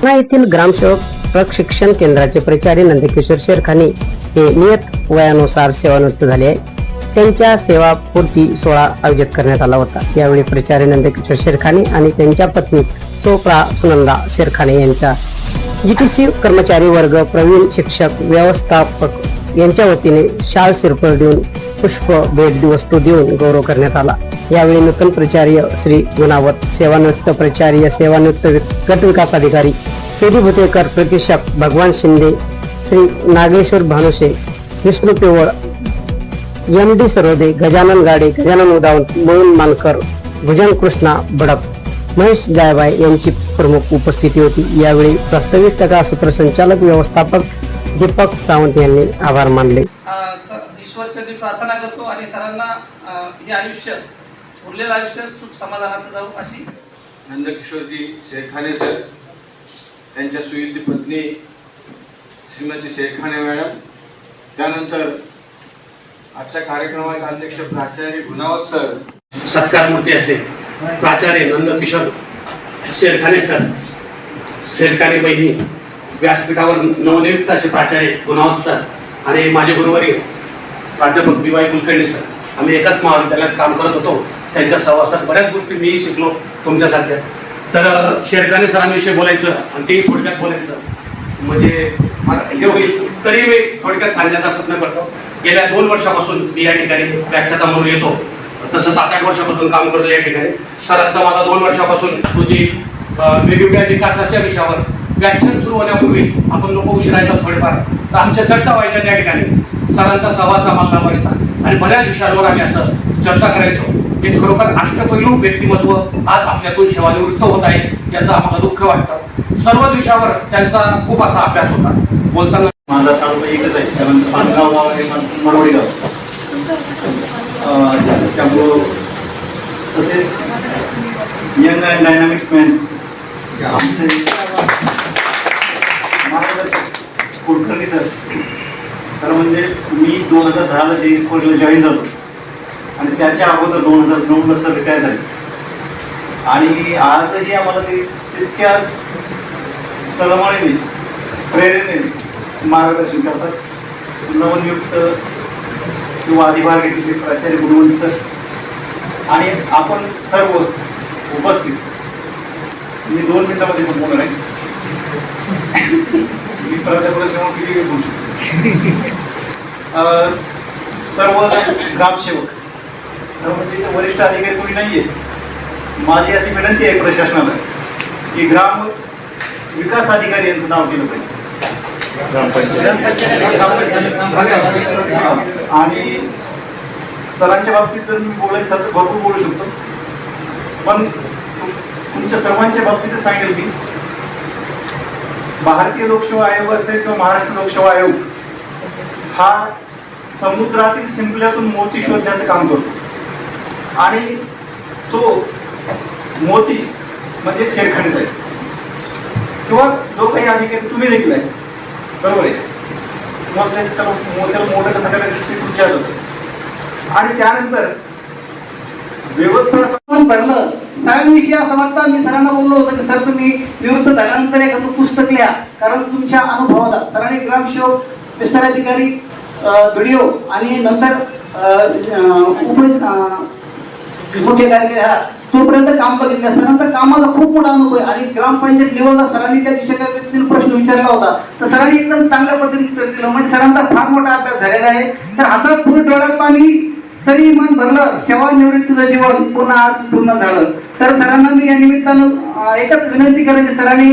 पुन्हा येथील ग्रामसेवक प्रशिक्षण केंद्राचे प्रचारी नंदकिशोर शेरखानी हे नियत वयानुसार सेवानिवृत्त झाले आहे त्यांच्या सेवापूर्ती सोहळा आयोजित करण्यात आला होता. यावेळी प्रचारी नंदकिशोर शेरखाने आणि त्यांच्या पत्नी सोप्रा सुनंदा शेरखाने यांच्या जीटीसी कर्मचारी वर्ग प्रवीण शिक्षक व्यवस्थापक यांच्या वतीने शाल शिरपळ देऊन पुष्प भेट वस्तू देऊन गौरव करण्यात आला. यावेळी नूतन प्राचार्य श्री गुणावत सेवानिवृत्त प्राचार्य सेवानिवृत्त गट विकास अधिकारी केडी भुतेकर प्रशिक्षक भगवान शिंदे श्री नागेश्वर भानुसे विष्णू पिवळ एम डी सरोदे गजानन गाडे गजानन उदावत मोहन मानकर भुजन कृष्णा भडक महेश जायबाई यांची प्रमुख उपस्थिती होती. यावेळी प्रास्ताविक तथा सूत्रसंचालक व्यवस्थापक दीपक सावंत यांनी आभार मानले. ईश्वरचरणी प्रार्थना करतो आणि सरांना हे आयुष्य उरलेलं आयुष्य सुख समाधानाचं जाऊ अशी. नंदकिशोरजी शेरखाने सर त्यांच्या सुयुद्धी पत्नी श्रीमती शेरखाने मॅडम त्यानंतर आजच्या कार्यक्रमाचे अध्यक्ष प्राचार्य गुणावत सर. सत्कार मूर्ती असेल प्राचार्य नंदकिशोर शेरखाने सर शेरखाने बहिणी व्यासपीठावर नवनियुक्त असे प्राचार्य गुणावत सर आणि माझे गुरुवारी प्राध्यापक बी वाय कुलकर्णी सर. आम्ही एकाच महाविद्यालयात काम करत होतो. त्यांच्या सहवासात बऱ्याच गोष्टी मीही शिकलो तुमच्यासारख्या. तर शेरखाने सरांविषयी बोलायचं आणि तेही थोडक्यात बोलायचं. म्हणजे हे होईल तरी मी थोडक्यात सांगण्याचा प्रयत्न करतो. गेल्या दोन वर्षापासून मी या ठिकाणी व्याख्याता म्हणून येतो. तसं सात आठ वर्षापासून काम करतो या ठिकाणी. सरांचा माझा दोन वर्षापासून म्हणजे, तुझी वेगवेगळ्या विकासाच्या विषयावर व्याख्यान सुरू होण्यापूर्वी आपण लोक उशिरा येतात थोडेफार. तर आमच्या चर्चा व्हायच्या त्या ठिकाणी. सरांचा सहवास आम्हाला लावायचा आणि बऱ्याच विषयांवर आम्ही असं चर्चा करायचो. हे खरोखर अष्टपैलू व्यक्तिमत्व आज आपल्यातून सेवानिवृत्त होत आहे याचं आम्हाला दुःख वाटतं. सर्व विषयावर त्यांचा खूप असा अभ्यास होता. बोलताना माझा तालुका एकच आहे सर्वांचं पानगाव गाव आहे मडवडी गाव त्यामुळं तसेच young and dynamic man. Kulkarni sir. तर म्हणजे मी दोन हजार दहाला जे कॉलेजला जॉईन झालो आणि त्याच्या अगोदर दोन हजार नऊला सर रिटायर झाले. आणि आजही आम्हाला ते तितक्याच तळमळीने प्रेरणेने मार्गदर्शन करतात. नवनियुक्त किंवा अधिभार घेतलेले प्राचार्य गुणवंत सर आणि आपण सर्व उपस्थित मी दोन मिनिटामध्ये संपवणार आहे किती वेळ बोलू शकतो? सर्व ग्रामसेवक म्हणजे वरिष्ठ अधिकारी कोणी नाही आहे माझी अशी विनंती आहे प्रशासनाला की ग्राम विकास अधिकारी यांचं नाव केलं पाहिजे. आणि सरांच्या बाबतीत जर मी बोलायचं तर भरपूर बोलू शकतो. पण तुम- तुमच्या सर्वांच्या बाबतीतच सांगेल मी भारतीय लोकसेवा आयोग असेल किंवा महाराष्ट्र लोकसेवा आयोग हा समुद्रातील शिंपल्यातून मोती शोधण्याचं काम करतो. आणि तो मोती म्हणजे शेरखंड आहे किंवा जो काही असे की तुम्ही देखील आहे. बरोबर आहे. मग ते तर मोठ्याला मोठं कसं करायचं ते तुमच्या आणि त्यानंतर व्यवस्थापन भरलं. सरांविषयी असं वाटतं मी सरांना बोललो होतो की सर तुम्ही निवृत्त झाल्यानंतर एखादं पुस्तक लिहा कारण तुमच्या अनुभवाला सरांनी ग्रामसेवक विस्तार अधिकारी व्हिडिओ आणि नंतर उप मुख्य कार्यकारी हा तोपर्यंत काम बघितलं. सरांचा कामाचा खूप मोठा अनुभव आहे आणि ग्रामपंचायत लेवलला सरांनी त्या दिवशी व्यक्तीने प्रश्न विचारला होता. तर सरांनी एकदम चांगल्या पद्धतीने उत्तर दिलं. म्हणजे सरांचा फार मोठा अभ्यास झालेला आहे. तर हातात पुढे डोळ्यात पाणी तरी मन भरलं. सेवानिवृत्तीचं जीवन पुन्हा आज पूर्ण झालं. तर सरांना मी या निमित्तानं एकच विनंती करायची सरांनी